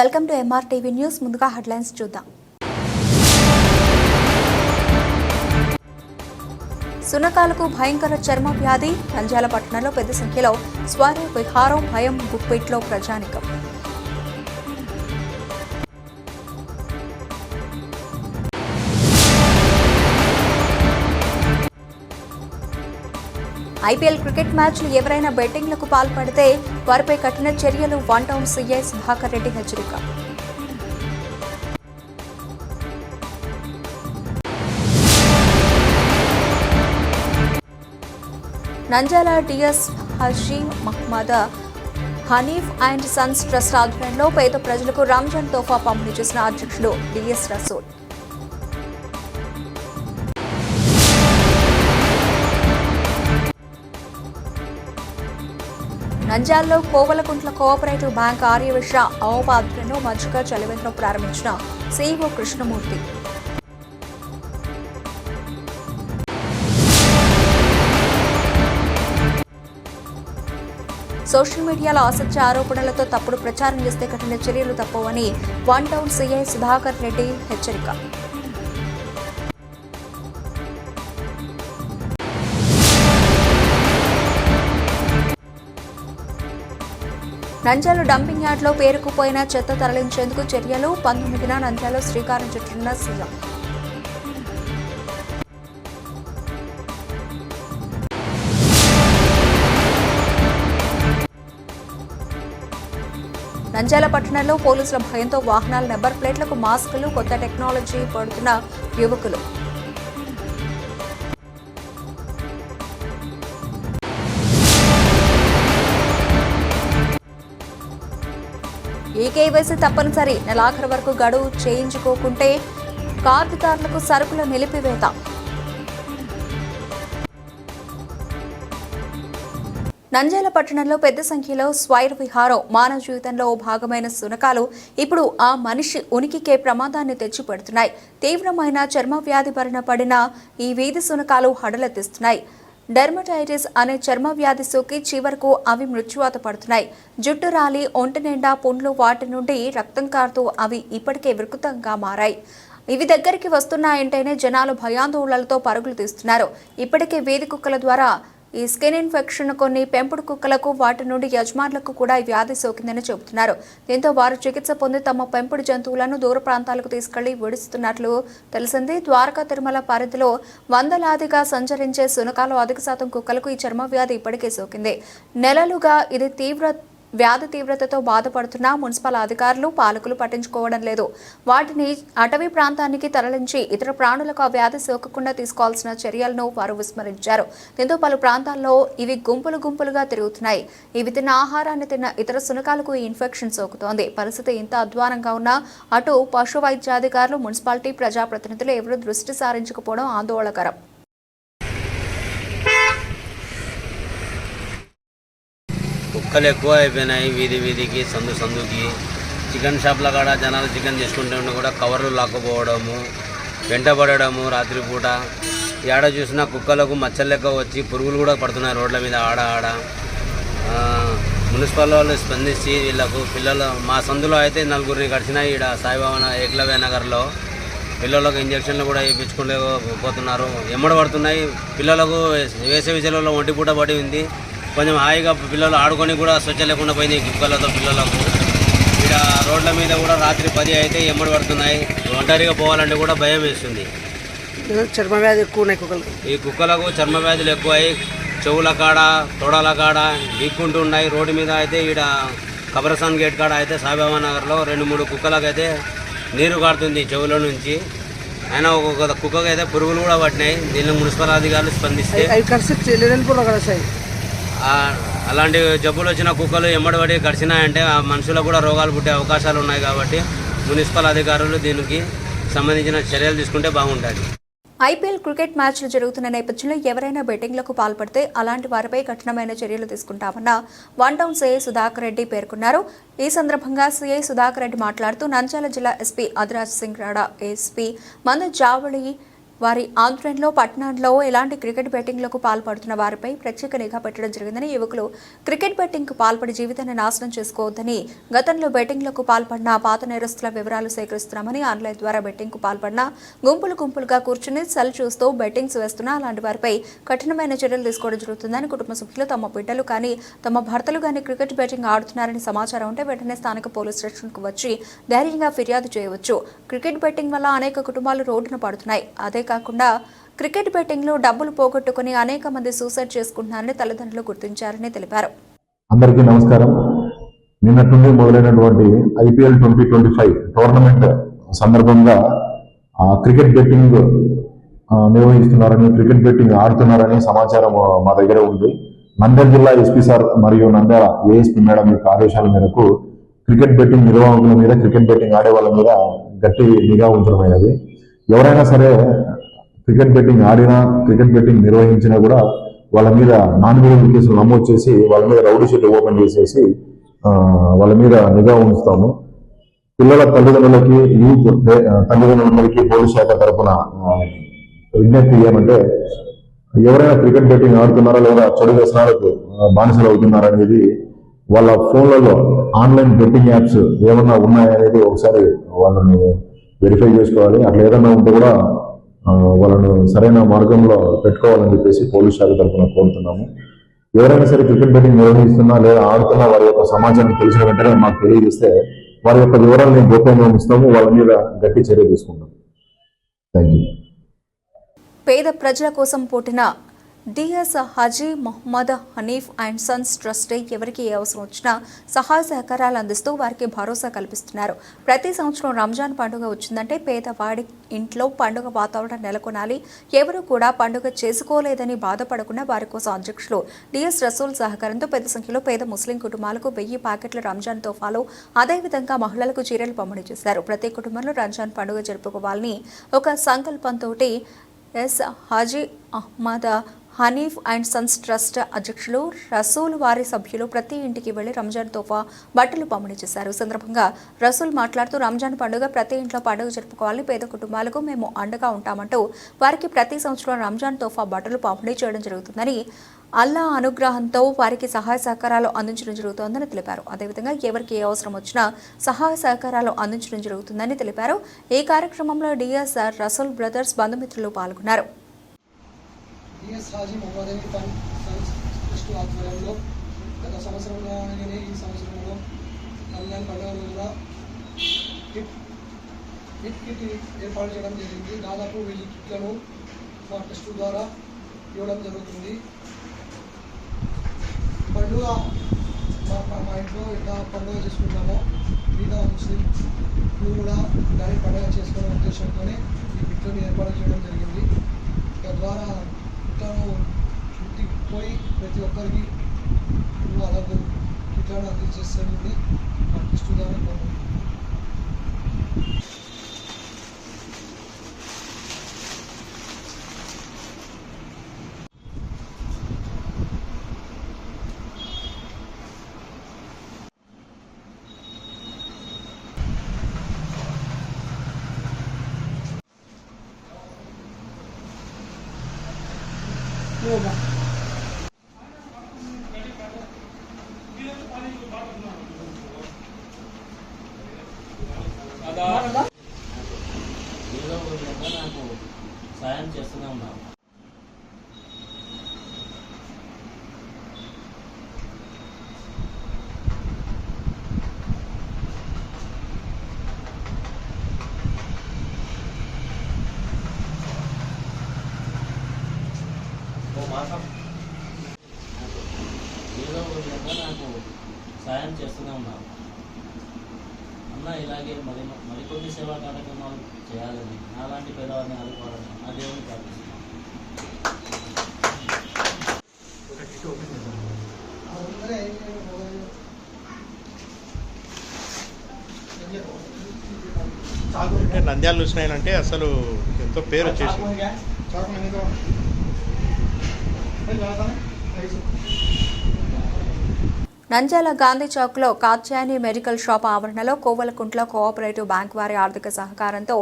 Welcome to MR TV news ముందుగా headlines చూద్దాం. సునకాలకు భయంకర చర్మ వ్యాధి నంద్యాల పట్టణంలో పెద్ద సంఖ్యలో స్వారీ విహారం భయం గుప్పిట్లో ప్రజానికం. ఐపీఎల్ క్రికెట్ మ్యాచ్లు ఎవరైనా బెట్టింగ్లకు పాల్పడితే వారిపై కఠిన చర్యలు one town CI Sudhakar Reddy హెచ్చరిక. నంజాల DS హషీ Mohammed Hanif and sons trust ఆధ్వర్యంలో పేద ప్రజలకు రంజాన్ తోఫా పంపిణీ చేసిన అధ్యక్షుడు డిఎస్ రసూల్. నంజాల్లో కోవలకుంట్ల కోఆపరేటివ్ బ్యాంక్ ఆర్యవిష అవపాద్యంలో మధ్యగా చలివేంద్రం ప్రారంభించిన సీఈఓ కృష్ణమూర్తి. సోషల్ మీడియాలో అసత్య ఆరోపణలతో తప్పుడు ప్రచారం చేస్తే కఠిన చర్యలు తప్పవని one town CI Sudhakar Reddy హెచ్చరిక. నంద్యాల డంపింగ్ యార్డ్లో పేరుకుపోయిన చెత్త తరలించేందుకు చర్యలు పంతొమ్మిదిన నంద్యాలలో శ్రీకారం చుట్టున్న సీఎం. నంద్యాల పట్టణంలో పోలీసుల భయంతో వాహనాల నెంబర్ ప్లేట్లకు మాస్కులు కొత్త టెక్నాలజీ పడుతున్న యువకులు. ఈ కేవైసీ తప్పనిసరి. నెలాఖరు వరకు గడువు చేయించుకోకుంటే కార్డుదారులకు సరుకుల నిలిపివేత. నంద్యాల పట్టణంలో పెద్ద సంఖ్యలో స్వైర్ విహారం. మానవ జీవితంలో ఓ భాగమైన శునకాలు ఇప్పుడు ఆ మనిషి ఉనికికే ప్రమాదాన్ని తెచ్చిపెడుతున్నాయి. తీవ్రమైన చర్మ వ్యాధి బారిన పడిన ఈ వీధి శునకాలు హడలెత్తిస్తున్నాయి. డెర్మటైటిస్ అనే చర్మ వ్యాధి సోకి చివరకు అవి మృత్యువాత పడుతున్నాయి. జుట్టు రాలి ఒంటి నిండా పుండ్లు వాటి నుండి రక్తం కారుతూ అవి ఇప్పటికే వికృతంగా మారాయి. ఇవి దగ్గరికి వస్తున్నాయంటేనే జనాలు భయాందోళనలతో పరుగులు తీస్తున్నారు. ఇప్పటికే వేది కుక్కల ద్వారా ఈ స్కిన్ ఇన్ఫెక్షన్ కొన్ని పెంపుడు కుక్కలకు వాటి నుండి యజమానులకు కూడా ఈ వ్యాధి సోకిందని చెబుతున్నారు. దీంతో వారు చికిత్స పొంది తమ పెంపుడు జంతువులను దూర ప్రాంతాలకు తీసుకెళ్ళి విడుస్తున్నట్లు తెలిసింది. ద్వారకా తిరుమల పరిధిలో వందలాదిగా సంచరించే సునకాలు అధిక శాతం కుక్కలకు ఈ చర్మ వ్యాధి ఇప్పటికే సోకింది. నెలలుగా ఇది తీవ్ర వ్యాధి తీవ్రతతో బాధపడుతున్న మున్సిపల్ అధికారులు పాలకులు పట్టించుకోవడం లేదు. వాటిని అటవీ ప్రాంతానికి తరలించి ఇతర ప్రాణులకు ఆ వ్యాధి సోకకుండా తీసుకోవాల్సిన చర్యలను వారు విస్మరించారు. దీంతో పలు ప్రాంతాల్లో ఇవి గుంపులు గుంపులుగా తిరుగుతున్నాయి. ఇవి తిన్న ఆహారాన్ని తిన్న ఇతర శునకాలకు ఈ ఇన్ఫెక్షన్ సోకుతోంది. పరిస్థితి ఇంత అధ్వానంగా ఉన్నా అటు పశు వైద్యాధికారులు మున్సిపాలిటీ ప్రజాప్రతినిధులు ఎవరూ దృష్టి సారించకపోవడం ఆందోళనకరం. కుక్కలు ఎక్కువ అయిపోయినాయి వీధి వీధికి సందు సందుకి. చికెన్ షాప్ల కాడ జనాలు చికెన్ తీసుకుంటే కూడా కవర్లు లాక్కుపోవడము వెంటబడము రాత్రిపూట. ఏడ చూసినా కుక్కలకు మచ్చలు లెక్క వచ్చి పురుగులు కూడా పడుతున్నాయి రోడ్ల మీద ఆడ ఆడ. మున్సిపల్ వాళ్ళు స్పందించి వీళ్ళకు పిల్లలు మా సందులో అయితే నలుగురిని గడిచినాయి ఈడ సాయిబాబా ఏక్లవ్య నగర్లో. పిల్లలకు ఇంజక్షన్లు కూడా వేయించుకోలేకపోతున్నారు. ఎమ్మడ పడుతున్నాయి. పిల్లలకు వేసవి సెలవులో ఒంటి పూట పడి ఉంది. కొంచెం హాయిగా పిల్లలు ఆడుకొని కూడా స్వచ్ఛ లేకుండా పోయింది కుక్కలతో పిల్లలకు. ఇక్కడ రోడ్ల మీద కూడా రాత్రి పది అయితే ఎమ్మడి పడుతున్నాయి. ఒంటరిగా పోవాలంటే కూడా భయం వేస్తుంది. చర్మ వ్యాధి ఎక్కువ ఈ కుక్కలకు చర్మ వ్యాధులు ఎక్కువై చెవుల కాడ తొడల కాడ వీక్కుంటూ ఉన్నాయి. రోడ్డు మీద అయితే ఈడ కబరస్థాన్ గేట్ కాడ అయితే సాయిబాబా నగర్లో రెండు మూడు కుక్కలకు అయితే నీరు కారుతుంది చెవుల నుంచి. అయినా ఒక్కొక్క కుక్కకు అయితే పురుగులు కూడా పట్టినాయి. దీనిలో మున్సిపల్ అధికారులు స్పందిస్తే అలాంటి జబ్బులు వచ్చిన కుక్కలు ఎమ్మడబడి గడిచినాయంటే ఆ మనుషులకు కూడా రోగాలు పుట్టే అవకాశాలు ఉన్నాయి కాబట్టి మున్సిపల్ అధికారులు దీనికి సంబంధించిన చర్యలు తీసుకుంటే బాగుంటుంది. ఐపీఎల్ క్రికెట్ మ్యాచ్లు జరుగుతున్న నేపథ్యంలో ఎవరైనా బెట్టింగ్లకు పాల్పడితే అలాంటి వారిపై కఠినమైన చర్యలు తీసుకుంటామన్న one town CI Sudhakar Reddy పేర్కొన్నారు. ఈ సందర్భంగా సీఐ సుధాకర్ రెడ్డి మాట్లాడుతూ నంద్యాల జిల్లా ఎస్పీ అదిరాజ్ సింగ్ రాడా ఎస్పీ మందు జావళి వారి ఆంధ్రంలో పట్టణంలో ఎలాంటి క్రికెట్ బెట్టింగ్లకు పాల్పడుతున్న వారిపై ప్రత్యేక నిఘా పెట్టడం జరిగిందని యువకులు క్రికెట్ బెట్టింగ్కు పాల్పడి జీవితాన్ని నాశనం చేసుకోవద్దని గతంలో బెట్టింగ్లకు పాల్పడిన పాత నేరస్తుల వివరాలు సేకరిస్తున్నామని ఆన్లైన్ ద్వారా బెట్టింగ్కు పాల్పడిన గుంపులు గుంపులుగా కూర్చుని సెల్ చూస్తూ బెట్టింగ్స్ వేస్తున్న అలాంటి వారిపై కఠినమైన చర్యలు తీసుకోవడం జరుగుతుందని కుటుంబ సభ్యులు తమ బిడ్డలు కానీ తమ భర్తలు కానీ క్రికెట్ బెట్టింగ్ ఆడుతున్నారని సమాచారం ఉంటే వెంటనే స్థానిక పోలీస్ స్టేషన్కు వచ్చి ధైర్యంగా ఫిర్యాదు చేయవచ్చు. క్రికెట్ బెట్టింగ్ వల్ల అనేక కుటుంబాలు రోడ్డున పడుతున్నాయి. అదే కాకుండా క్రికెట్ బెట్టింగ్లో డబ్బులు పోగొట్టుకుని అనేక మంది సూసైడ్ చేసుకుంటున్నారని తల్లిదండ్రులు గుర్తించారని తెలిపారు. అందరికీ నమస్కారం. నిన్నటి నుండి మొదలైనటువంటి IPL twenty twenty five tournament సందర్భంగా క్రికెట్ బెట్టింగ్ నిర్వహిస్తున్నారని క్రికెట్ బెట్టింగ్ ఆడుతున్నారని సమాచారం మా దగ్గర ఉంది. నంద్యాల జిల్లా ఎస్పీ సార్ మరియు నంద్యాల ఏఎస్పీ మేడం యొక్క ఆదేశాల మేరకు క్రికెట్ బెట్టింగ్ నిర్వాహకుల మీద క్రికెట్ బెట్టింగ్ ఆడే వాళ్ళ మీద గట్టి నిఘా ఉంచడమైనది. ఎవరైనా సరే క్రికెట్ బెట్టింగ్ ఆడినా క్రికెట్ బెట్టింగ్ నిర్వహించినా కూడా వాళ్ళ మీద నాన్ వెలుగు కేసులు నమోదు చేసి వాళ్ళ మీద రౌడీ షీట్ ఓపెన్ చేసేసి వాళ్ళ మీద నిఘా ఉంచుతాము. పిల్లల తల్లిదండ్రులకి యూత్ తల్లిదండ్రులందరికీ పోలీస్ శాఖ తరఫున విజ్ఞప్తి ఏమంటే ఎవరైనా క్రికెట్ బెట్టింగ్ ఆడుతున్నారా లేదా చెడు వ్యసనాలకు బానిసలు అవుతున్నారా అనేది వాళ్ళ ఫోన్లలో ఆన్లైన్ బెట్టింగ్ యాప్స్ ఏమన్నా ఉన్నాయనేది ఒకసారి వాళ్ళని వెరిఫై చేసుకోవాలి. అట్లా ఏదన్నా ఉంటే కూడా వాళ్ళను సరైన మార్గంలో పెట్టుకోవాలని చెప్పేసి పోలీస్ శాఖ తరఫున కోరుతున్నాము. ఎవరైనా సరే క్రికెట్ బెట్టింగ్ నిర్వహిస్తున్నా లేదా ఆడుతున్నా వారి యొక్క సమాచారం తెలిసిన వెంటనే మాకు తెలియజేస్తే వారి యొక్క వివరాలను గోప్యంగా ఉంచుతాము. వాళ్ళ మీద గట్టి చర్య తీసుకుంటాం థ్యాంక్ యూ పేద ప్రజల కోసం పుట్టిన DS Haji Mohammed Hanif and sons ట్రస్టే ఎవరికి ఏ అవసరం వచ్చినా సహాయ సహకారాలు అందిస్తూ వారికి భరోసా కల్పిస్తున్నారు. ప్రతి సంవత్సరం రంజాన్ పండుగ వచ్చిందంటే పేదవాడి ఇంట్లో పండుగ వాతావరణం నెలకొనాలి. ఎవరు కూడా పండుగ చేసుకోలేదని బాధపడకుండా వారి కోసం అధ్యక్షులు డిఎస్ రసూల్ సహకారంతో పెద్ద సంఖ్యలో పేద ముస్లిం కుటుంబాలకు వెయ్యి ప్యాకెట్ల రంజాన్ తోఫాలు అదేవిధంగా మహిళలకు చీరలు పంపిణీ చేశారు. ప్రతి కుటుంబంలో రంజాన్ పండుగ జరుపుకోవాలని ఒక సంకల్పంతో S Haji Ahmed Hanif and sons trust అధ్యక్షులు రసూల్ వారి సభ్యులు ప్రతి ఇంటికి వెళ్ళి రంజాన్ తోఫా బట్టలు పంపిణీ చేశారు. సందర్భంగా రసూల్ మాట్లాడుతూ రంజాన్ పండుగ ప్రతి ఇంట్లో పండుగ జరుపుకోవాలని పేద కుటుంబాలకు మేము అండగా ఉంటామంటూ వారికి ప్రతి సంవత్సరం రంజాన్ తోఫా బట్టలు పంపిణీ చేయడం జరుగుతుందని అల్లా అనుగ్రహంతో వారికి సహాయ సహకారాలు అందించడం జరుగుతోందని తెలిపారు. అదేవిధంగా ఎవరికి ఏ అవసరం వచ్చినా సహాయ సహకారాలు అందించడం జరుగుతుందని తెలిపారు. ఈ కార్యక్రమంలో డిఎస్ఆర్ రసూల్ బ్రదర్స్ బంధుమిత్రులు పాల్గొన్నారు. DS Haji Mohammed Ali fund funds trust ఆధ్వర్యంలో గత సంవత్సరంలో అనగానే ఈ సంవత్సరంలో రంజాన్ పండుగ రోజున కిట్ కిట్ కిట్ ఏర్పాటు చేయడం జరిగింది. దాదాపు వెయ్యి కిట్లను మా ట్రస్ట్ ద్వారా ఇవ్వడం జరుగుతుంది. పండుగ మా మా- ఇంట్లో ఇట్లా పండుగ చేసుకుంటామో మిగతా ముస్లిం కూడా దాని పండుగ చేసుకునే ఉద్దేశంతోనే ఈ కిట్లను ఏర్పాటు చేయడం జరిగింది. తద్వారా కిట్లను ఇంటికి పోయి ప్రతి ఒక్కరికి నువ్వు అలాగే కిట్లను అందించేస్తుంది మా సేవా కార్యక్రమాలు చేయాలని నాలాంటి పేదవారిని ఆదుకోవాలని ఆ దేవుని ప్రార్థిస్తున్నాను నంద్యాల చూసినాయన అంటే అసలు ఎంతో పేరు మీద నంద్యాల గాంధీ చౌక్లో కాత్యాయని మెడికల్ షాప్ ఆవరణలో కోవలకుంట్ల కోఆపరేటివ్ బ్యాంక్ వారి ఆర్థిక సహకారంతో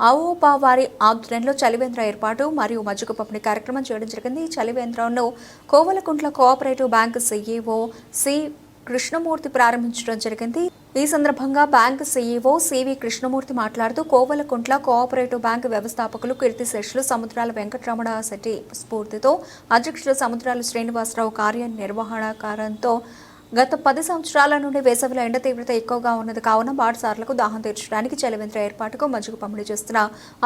ఆవోపా వారి ఆధ్వర్యంలో చలివేంద్ర ఏర్పాటు మరియు మజ్జిగ పంపిణీ కార్యక్రమం చేయడం జరిగింది. ఈ చలివేంద్రంను Kovelakuntla cooperative bank CEO C Krishnamurthy ప్రారంభించడం జరిగింది. ఈ సందర్భంగా బ్యాంకు సీఈఓ సివి కృష్ణమూర్తి మాట్లాడుతూ కోవలకుంట్ల కోఆపరేటివ్ బ్యాంకు వ్యవస్థాపకులు కీర్తిశేషులు సముద్రాల వెంకటరమణ శెట్టి స్ఫూర్తితో అధ్యక్షులు సముద్రాల శ్రీనివాసరావు కార్యనిర్వహణకారంతో గత పది సంవత్సరాల నుండి వేసవిలో ఎండ తీవ్రత ఎక్కువగా ఉన్నది. కావున బాటసార్లకు దాహం తీర్చడానికి చలివింత్ర ఏర్పాటుకు మజ్జిగ పంపిణీ చేస్తున్న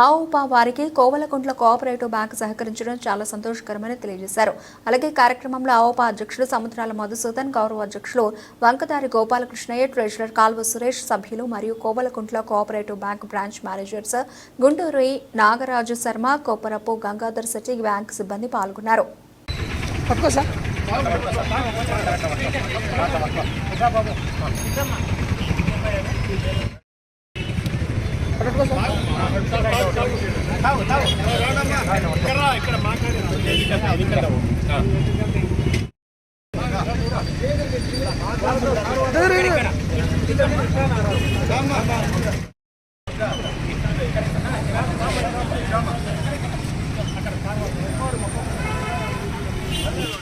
ఆవుపా వారికి కోవలకుంట్ల కోఆపరేటివ్ బ్యాంక్ సహకరించడం చాలా సంతోషకరమని తెలియజేశారు. అలాగే కార్యక్రమంలో ఆవుపా అధ్యక్షులు సముద్రాల మధుసూదన్ గౌరవ అధ్యక్షులు వంకదారి గోపాలకృష్ణయ్య ట్రెజరర్ కాల్వ సురేష్ సభ్యులు మరియు Kovelakuntla cooperative bank branch managers Guntur Nagaraju Sharma Kopparapu Gangadhar Shetty bank సిబ్బంది పాల్గొన్నారు. పట్టుకో సార్ పట్టుకో సార్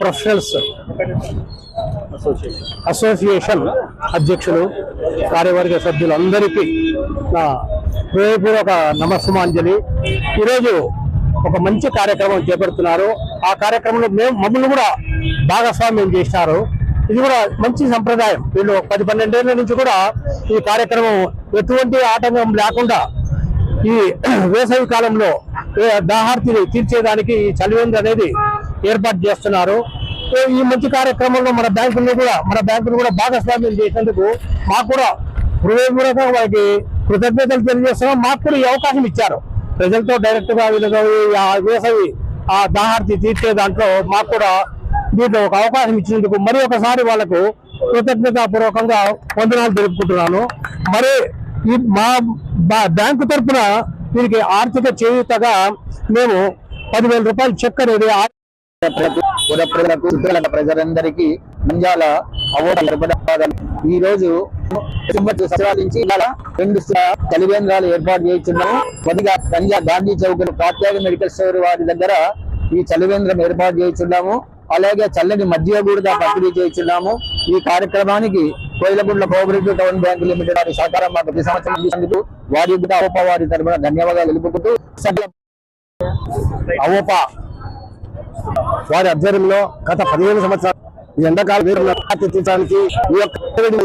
ప్రొఫెషనల్స్ అసోసియేషన్ అధ్యక్షులు కార్యవర్గ సభ్యులందరికీ నా హృదయపూర్వక నమస్సుమాంజలి. ఈరోజు ఒక మంచి కార్యక్రమం చేపడుతున్నారు. ఆ కార్యక్రమంలో మేము మమ్మల్ని కూడా భాగస్వామ్యం చేసినారు. ఇది కూడా మంచి సంప్రదాయం. వీళ్ళు పది పన్నెండేళ్ళ నుంచి కూడా ఈ కార్యక్రమం ఎటువంటి ఆటంకం లేకుండా ఈ వేసవి కాలంలో దాహార్తిని తీర్చేదానికి ఈ చలివేంద్ర అనేది ఏర్పాటు చేస్తున్నారు. ఈ మంచి కార్యక్రమంలో మన బ్యాంకులను కూడా మన బ్యాంకులు కూడా భాగస్వామ్యం చేసినందుకు మాకు కూడా హృదయపూర్వకంగా వారికి కృతజ్ఞతలు తెలియజేస్తున్నాం. మాకు కూడా ఈ అవకాశం ఇచ్చారు. ప్రజలతో డైరెక్ట్గా వీళ్ళతో ఆ వేసవి ఆ దాహార్తి తీర్చే దాంట్లో మాకు కూడా దీంట్లో ఒక అవకాశం ఇచ్చినందుకు మరి ఒకసారి వాళ్ళకు కృతజ్ఞతాపూర్వకంగా వందనాలు తెలుపుకుంటున్నాను. మరి ఈ మా బ్యాంకు తరఫున దీనికి ఆర్థిక చేయూతగా మేము పదివేల రూపాయలు చెక్ అనేది పుర ప్రజలకు చుట్టుపక్కల ప్రజలందరికీ ముంజాల అవార్డు ఈ రోజు తొంభై రెండు తెలివేంద్రాలు చలివేంద్రాలు ఏర్పాటు చేస్తున్నాము కొద్దిగా పంజాబ్ గాంధీ చౌక్ ప్రత్యేక మెడికల్ స్టోర్ వారి దగ్గర ఈ చలివేంద్రం ఏర్పాటు చేస్తున్నాము అలాగే చల్లని మధ్య కూడా పంపిణీ చేస్తున్నాము ఈ కార్యక్రమానికి Koilagundla cooperative town bank limited వారి సహకారం మాకు ప్రతి సంవత్సరం అందించినందుకు వారి కూడా ఉప వారి తరపున ధన్యవాదాలు తెలుపుకుంటూ. సభ్యుల అవోపా వారి ఆధ్వర్యంలో గత పదిహేను సంవత్సరాలు ఈ ఎండాకాలం తీర్చడానికి ఈ యొక్క రెండు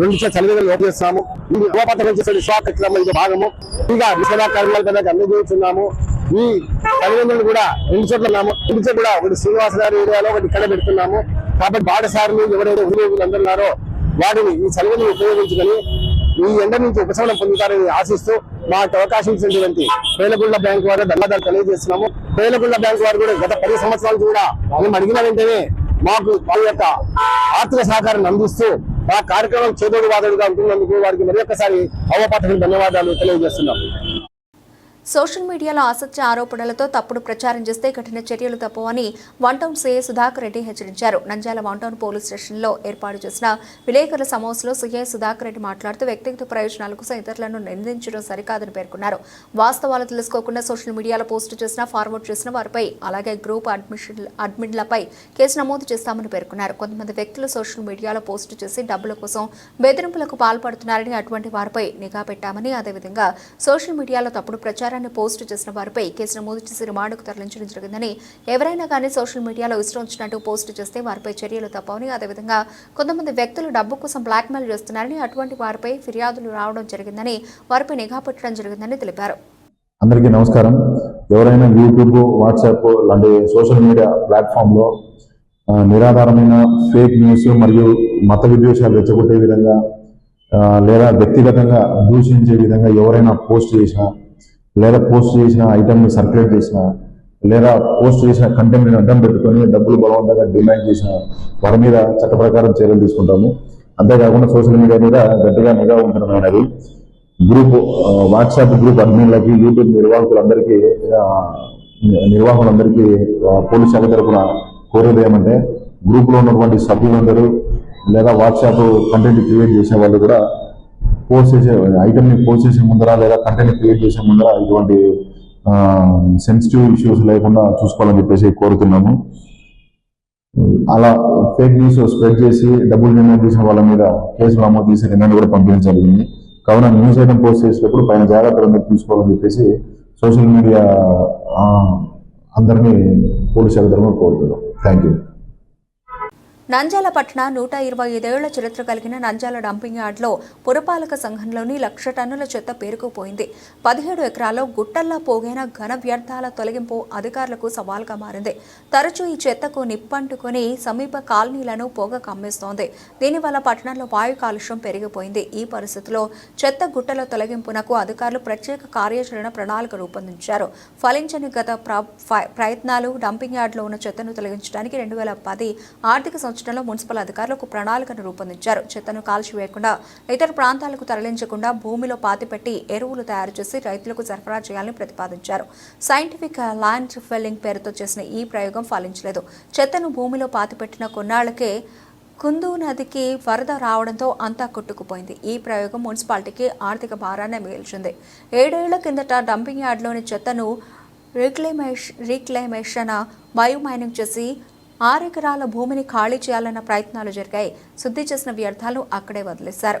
చలివేదలు చలివేలు ఓపెన్ చేస్తున్నాము. నుంచి ఉపపథకం చేసే విశ్వాసక్రమం ఇది భాగము. ఇంకా విశ్వదా కార్యాలయాలకు అందజేస్తున్నాము ఈ చలివేంద్రులు కూడా రెండు చోట్ల ఉన్నాము. రెండు చోట్ల కూడా ఒకటి శ్రీనివాస గారి ఏరియాలో ఒకటి ఇక్కడ పెడుతున్నాము. కాబట్టి బాటసారులు ఎవరైతే ఉద్యోగులు అందరున్నారో వాటిని ఈ చలివేదలు ఉపయోగించుకొని ఈ ఎండ నుంచి ఉపశమనం పొందుతారని ఆశిస్తూ మాకు అవకాశం ఇచ్చినటువంటి పేలగుళ్ళ బ్యాంక్ వారు ధన్యవాదాలు తెలియజేస్తున్నాము. పేలగుళ్ళ బ్యాంక్ వారు కూడా గత పది సంవత్సరాలు కూడా మేము అడిగిన వెంటనే మాకు వాళ్ళ యొక్క ఆర్థిక సహకారాన్ని అందిస్తూ ఆ కార్యక్రమం చేదోడు వాదోడుగా ఉంటున్నందుకు వారికి మరి ఒక్కసారి అవపాఠకులు ధన్యవాదాలు తెలియజేస్తున్నాం సోషల్ మీడియాలో అసత్య ఆరోపణలతో తప్పుడు ప్రచారం చేస్తే కఠిన చర్యలు తప్పవని one town CA Sudhakar Reddy హెచ్చరించారు. నంద్యాల వన్ టౌన్ పోలీస్ స్టేషన్లో ఏర్పాటు చేసిన విలేకరుల సమావేశంలో సీఏ సుధాకర్ రెడ్డి మాట్లాడుతూ వ్యక్తిగత ప్రయోజనాల కోసం ఇతరులను నిందించడం సరికాదని పేర్కొన్నారు. వాస్తవాలు తెలుసుకోకుండా సోషల్ మీడియాలో పోస్టు చేసిన ఫార్వర్డ్ చేసిన వారిపై అలాగే గ్రూప్ అడ్మిషన్ అడ్మిన్లపై కేసు నమోదు చేస్తామని పేర్కొన్నారు. కొంతమంది వ్యక్తులు సోషల్ మీడియాలో పోస్టు చేసి డబ్బుల కోసం బెదిరింపులకు పాల్పడుతున్నారని అటువంటి వారిపై నిఘా పెట్టామని అదేవిధంగా సోషల్ మీడియాలో తప్పుడు ప్రచారం ప్రచారాన్ని పోస్ట్ చేసిన వారిపై కేసు నమోదు చేసి రిమాండ్కు తరలించడం జరిగిందని ఎవరైనా కానీ సోషల్ మీడియాలో ఇష్టం వచ్చినట్టు చేస్తే వారిపై చర్యలు తప్పవని అదేవిధంగా కొంతమంది వ్యక్తులు డబ్బు కోసం బ్లాక్మెయిల్ చేస్తున్నారని అటువంటి వారిపై ఫిర్యాదులు రావడం జరిగిందని వారిపై నిఘా పెట్టడం జరిగిందని తెలిపారు. అందరికీ నమస్కారం. ఎవరైనా యూట్యూబ్ వాట్సాప్ లాంటి సోషల్ మీడియా ప్లాట్ఫామ్లో నిరాధారమైన ఫేక్ న్యూస్ మరియు మత విద్వేషాలు రెచ్చగొట్టే విధంగా లేదా వ్యక్తిగతంగా దూషించే విధంగా ఎవరైనా పోస్ట్ చేసినా లేదా పోస్ట్ చేసిన ఐటమ్ని సర్క్యులేట్ చేసిన లేదా పోస్ట్ చేసిన కంటెంట్ని అడ్డం పెట్టుకొని డబ్బులు బలవంతంగా డిమాండ్ చేసిన వారి మీద చట్ట ప్రకారం చర్యలు తీసుకుంటాము. అంతేకాకుండా సోషల్ మీడియా మీద గట్టిగా నిఘా ఉంచడమైనది. గ్రూప్ వాట్సాప్ గ్రూప్ అడ్మిన్లకి యూట్యూబ్ నిర్వాహకులందరికీ నిర్వాహకులందరికీ పోలీస్ శాఖ తరఫున కోరేది ఏమంటే గ్రూప్లో ఉన్నటువంటి సభ్యులందరూ లేదా వాట్సాప్ కంటెంట్ క్రియేట్ చేసే వాళ్ళు కూడా పోస్ట్ చేసే ఐటమ్ని పోస్ట్ చేసే ముందర లేదా కంటెంట్ క్రియేట్ చేసే ముందర ఇటువంటి సెన్సిటివ్ ఇష్యూస్ లేకుండా చూసుకోవాలని చెప్పేసి కోరుతున్నాము. అలా ఫేక్ న్యూస్ స్ప్రెడ్ చేసి డబ్బులు డిమాండ్ చేసిన వాళ్ళ మీద కేసులు నమోదు చేసి రిమాండ్ కూడా పంపించడం జరిగింది. కావున న్యూస్ ఐటమ్ పోస్ట్ చేసేటప్పుడు పైన జాగ్రత్తలు అందరూ తీసుకోవాలని చెప్పేసి సోషల్ మీడియా అందరినీ పోలీసు శాఖ కోరుతున్నాం. థ్యాంక్ యూ నంజాల పట్టణ నూట ఇరవై ఐదేళ్ళ చరిత్ర కలిగిన నంజాల డంపింగ్ యార్డ్లో పురపాలక సంఘంలోని లక్ష టన్నుల చెత్త పేరుకుపోయింది. పదిహేడు ఎకరాల్లో గుట్టల్లా పోగైన ఘన వ్యర్థాల తొలగింపు అధికారులకు సవాల్గా మారింది. తరచూ ఈ చెత్తకు నిప్పంటుకుని సమీప కాలనీలను పొగ కమ్మేస్తోంది. దీనివల్ల పట్టణంలో వాయు కాలుష్యం పెరిగిపోయింది. ఈ పరిస్థితిలో చెత్త గుట్టల తొలగింపునకు అధికారులు ప్రత్యేక కార్యాచరణ ప్రణాళిక రూపొందించారు. ఫలించని గత ప్ర- ప్రయత్నాలు డంపింగ్ యార్డ్లో ఉన్న చెత్తను తొలగించడానికి రెండు వేల పది ఆర్థిక సంవత్సరం సంవత్సరంలో మున్సిపల్ అధికారులకు ప్రణాళికను రూపొందించారు. చెత్తను కాల్చివేయకుండా ఇతర ప్రాంతాలకు తరలించకుండా భూమిలో పాతిపెట్టి ఎరువులు తయారు చేసి రైతులకు సరఫరా చేయాలని ప్రతిపాదించారు. సైంటిఫిక్ ల్యాండ్ ఫిల్లింగ్ పేరుతో చేసిన ఈ ప్రయోగం ఫలించలేదు. చెత్తను భూమిలో పాతిపెట్టిన కొన్నాళ్ళకే కుందు నదికి వరద రావడంతో అంతా కొట్టుకుపోయింది. ఈ ప్రయోగం మున్సిపాలిటీకి ఆర్థిక భారాన్ని మిగిల్చింది. ఏడేళ్ళ కిందట డంపింగ్ యార్డ్లోని చెత్తను రీక్లైమేష్ రీక్లైమేషన్ బయో మైనింగ్ చేసి ఆరెకరాల భూమిని ఖాళీ చేయాలన్న ప్రయత్నాలు జరిగాయి. శుద్ధి చేసిన వ్యర్థాలు అక్కడే వదిలేశారు.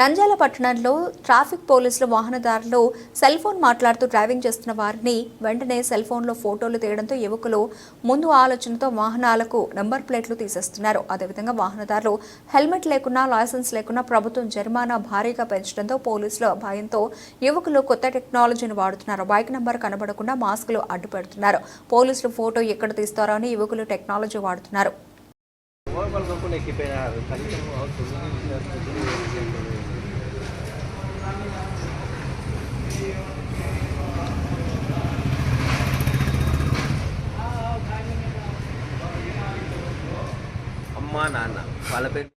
నంద్యాల పట్టణంలో ట్రాఫిక్ పోలీసులు వాహనదారులు సెల్ ఫోన్ మాట్లాడుతూ డ్రైవింగ్ చేస్తున్న వారిని వెంటనే సెల్ ఫోన్లో ఫోటోలు తీయడంతో యువకులు ముందు ఆలోచనతో వాహనాలకు నంబర్ ప్లేట్లు తీసేస్తున్నారు. అదేవిధంగా వాహనదారులు హెల్మెట్ లేకున్నా లైసెన్స్ లేకున్నా ప్రభుత్వం జరిమానా భారీగా పెంచడంతో పోలీసుల భయంతో యువకులు కొత్త టెక్నాలజీని వాడుతున్నారు. బైక్ నంబర్ కనబడకుండా మాస్కులు అడ్డు పెడుతున్నారు. పోలీసులు ఫోటో ఎక్కడ తీస్తారో అని యువకులు టెక్నాలజీ వాడుతున్నారు. అమ్మా నాన్న వాళ్ళ పేరు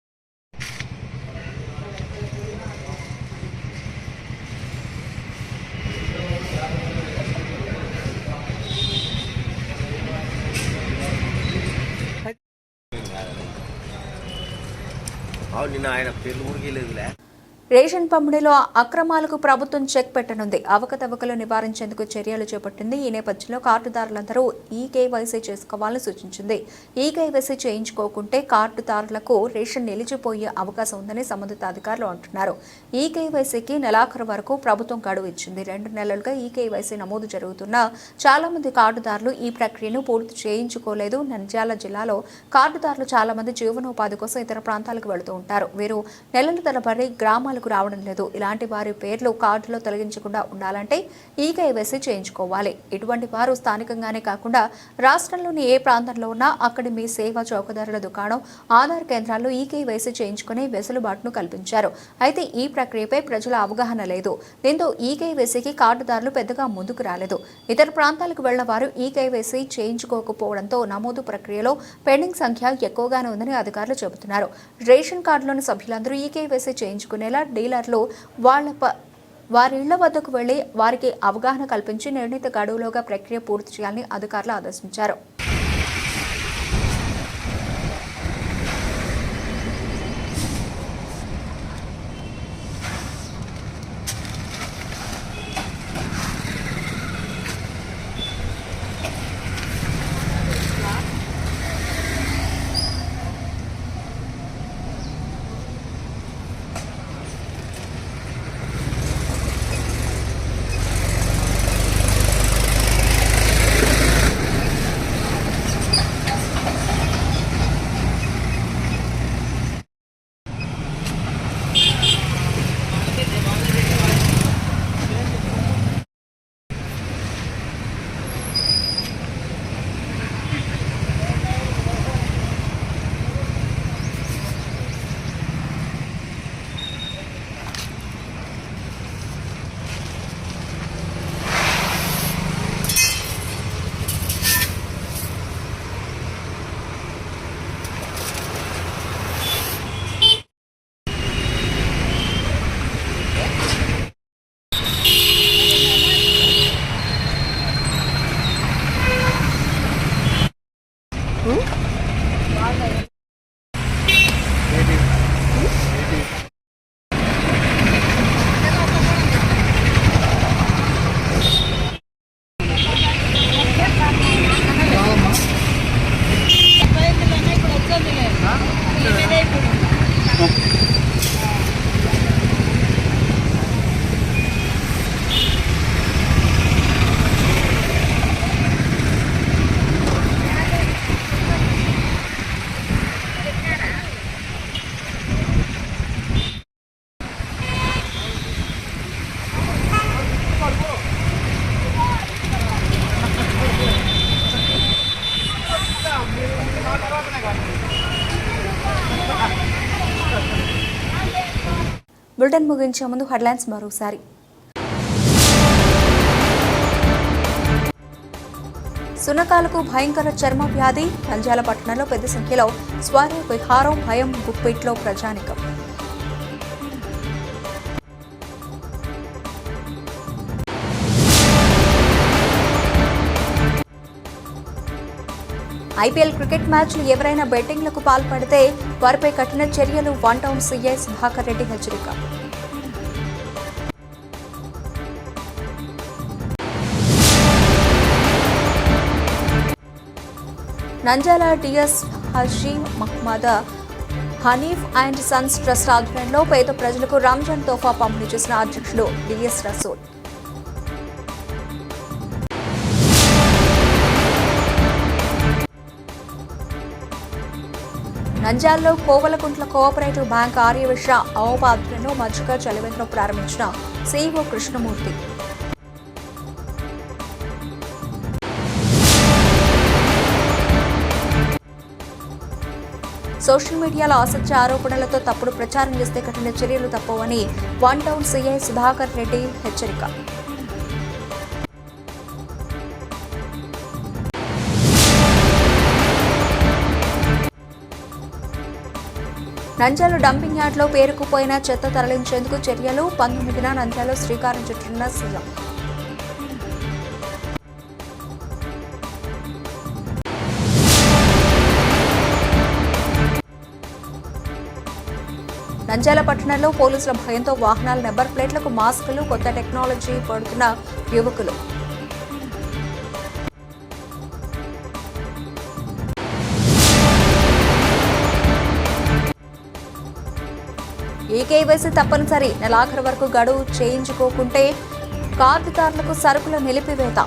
అవును నిన్న ఆయన పేర్లు కూడా లేదులే రేషన్ పంపిణీలో అక్రమాలకు ప్రభుత్వం చెక్ పెట్టనుంది. అవకతవకలు నివారించేందుకు చర్యలు చేపట్టింది. ఈ నేపథ్యంలో కార్డుదారులందరూ ఈ కేవైసీ చేసుకోవాలని సూచించింది. ఈ కేవైసీ చేయించుకోకుంటే కార్డుదారులకు రేషన్ నిలిచిపోయే అవకాశం ఉందని సంబంధిత అధికారులు అంటున్నారు. ఈ కేవైసీకి నెలాఖరు వరకు ప్రభుత్వం గడువు ఇచ్చింది. రెండు నెలలుగా ఈ కేవైసీ నమోదు జరుగుతున్నా చాలా మంది కార్డుదారులు ఈ ప్రక్రియను పూర్తి చేయించుకోలేదు. నంద్యాల జిల్లాలో కార్డుదారులు చాలా మంది జీవనోపాధి కోసం ఇతర ప్రాంతాలకు వెళుతూ ఉంటారు. వీరు నెలల తరబడి గ్రామాలకు రావడం లేదు. ఇలాంటి వారి పేర్లు కార్డులో తొలగించకుండా ఉండాలంటే ఈ కేవైసీ చేయించుకోవాలి. ఇటువంటి వారు స్థానికంగానే కాకుండా రాష్ట్రంలోని ఏ ప్రాంతంలో ఉన్నా అక్కడి మీ సేవా చౌకదారుల దుకాణం ఆధార్ కేంద్రాల్లో ఈ కేవైసీ చేయించుకునే వెసులుబాటును కల్పించారు. అయితే ఈ ప్రక్రియపై ప్రజల అవగాహన లేదు. దీంతో ఈ కేవైసీకి కార్డుదారులు పెద్దగా ముందుకు రాలేదు. ఇతర ప్రాంతాలకు వెళ్ళ వారు ఈ కేవైసీ చేయించుకోకపోవడంతో నమోదు ప్రక్రియలో పెండింగ్ సంఖ్య ఎక్కువగానే ఉందని అధికారులు చెబుతున్నారు. రేషన్ కార్డులోని సభ్యులందరూ ఈ కేవైసీ చేయించుకునేలా డీలర్లు వాళ్ళ వారి ఇళ్ళ వద్దకు వెళ్ళి వారికి అవగాహన కల్పించి నిర్ణీత గడువులోగా ప్రక్రియ పూర్తి చేయాలని అధికారులు ఆదేశించారు. ముగించే ముందు హెడ్లైన్స్ మరోసారి. సునకాలకు భయంకర చర్మ వ్యాధి నంజాల పట్టణంలో పెద్ద సంఖ్యలో స్వారి విహారం భయం గుప్పిట్లో ప్రజానికం. ఐపీఎల్ క్రికెట్ మ్యాచ్లు ఎవరైనా బెట్టింగ్లకు పాల్పడితే వారిపై కఠిన చర్యలు one town CI Sudhakar Reddy హెచ్చరిక. Nandyala DS Haji Mohammed Hanif and sons trust ఆధ్వర్యంలో పేద ప్రజలకు రంజాన్ తోఫా పంపిణీ చేసిన అధ్యక్షుడు డిఎస్ రసూల్. నంజాల్లో కోవలకుంట్ల కోఆపరేటివ్ బ్యాంక్ ఆర్యవిశ్వ అవపాత్రను మధ్యగా చలివేంద్రం ప్రారంభించిన సీఈఓ కృష్ణమూర్తి. సోషల్ మీడియాలో అసత్య ఆరోపణలతో తప్పుడు ప్రచారం చేస్తే కఠిన చర్యలు తప్పవని one town CI Sudhakar Reddy హెచ్చరిక. నంద్యాల డంపింగ్ యార్డ్లో పేరుకుపోయిన చెత్త తరలించేందుకు చర్యలు పంతొమ్మిదిన నంద్యాలలో శ్రీకారం చుట్టిన సీఎం. నంద్యాల పట్టణంలో పోలీసుల భయంతో వాహనాల నెంబర్ ప్లేట్లకు మాస్కులు కొత్త టెక్నాలజీ పడుతున్న యువకులు. ఈ తప్పనిసరి. నెలాఖరు వరకు గడువు చేయించుకోకుంటే కార్డుదారులకు సరుకుల నిలిపివేత.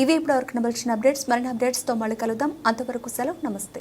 ఇవి ఇప్పటివరకు నమల్చిన అప్డేట్స్ మరిన్ని అప్డేట్స్తో మళ్ళీ కలుద్దాం. అంతవరకు సెలవు. నమస్తే.